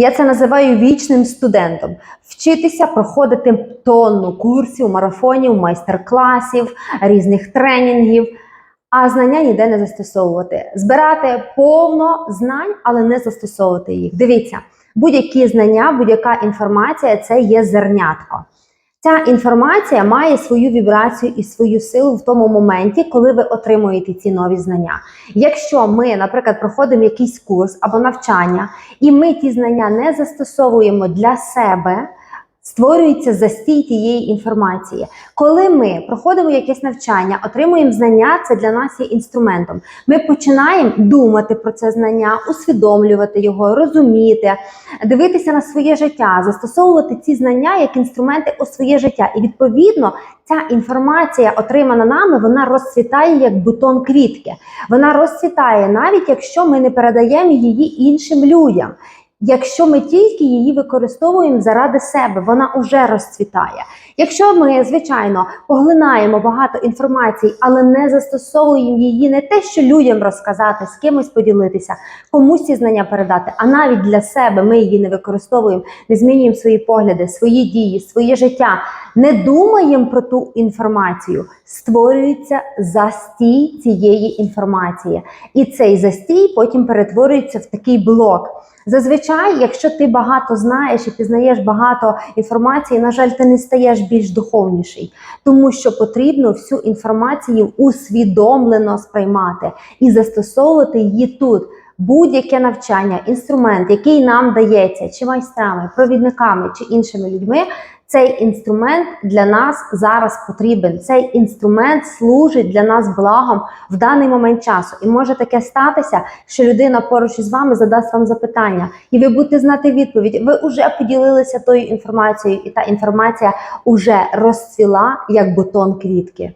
Я це називаю вічним студентом. Вчитися проходити тонну курсів, марафонів, майстер-класів, різних тренінгів, а знання ніде не застосовувати. Збирати повно знань, але не застосовувати їх. Дивіться, будь-які знання, будь-яка інформація це є зернятко. Ця інформація має свою вібрацію і свою силу в тому моменті, коли ви отримуєте ці нові знання. Якщо ми, наприклад, проходимо якийсь курс або навчання, і ми ті знання не застосовуємо для себе, створюється застій тієї інформації. Коли ми проходимо якесь навчання, отримуємо знання, це для нас є інструментом. Ми починаємо думати про це знання, усвідомлювати його, розуміти, дивитися на своє життя, застосовувати ці знання як інструменти у своє життя. І відповідно ця інформація, отримана нами, вона розцвітає як бутон квітки. Вона розцвітає, навіть якщо ми не передаємо її іншим людям. Якщо ми тільки її використовуємо заради себе, вона вже розцвітає. Якщо ми, звичайно, поглинаємо багато інформації, але не застосовуємо її не те, що людям розказати, з кимось поділитися, комусь ці знання передати, а навіть для себе ми її не використовуємо, не змінюємо свої погляди, свої дії, своє життя, не думаємо про ту інформацію, створюється застій цієї інформації. І цей застій потім перетворюється в такий блок. Зазвичай, якщо ти багато знаєш і пізнаєш багато інформації, на жаль, ти не стаєш більш духовніший, тому що потрібно всю інформацію усвідомлено сприймати і застосовувати її тут. Будь-яке навчання, інструмент, який нам дається, чи майстрами, провідниками чи іншими людьми, цей інструмент для нас зараз потрібен. Цей інструмент служить для нас благом в даний момент часу. І може таке статися, що людина поруч із вами задасть вам запитання, і ви будете знати відповідь. Ви вже поділилися тою інформацією, і та інформація вже розцвіла як бутон квітки.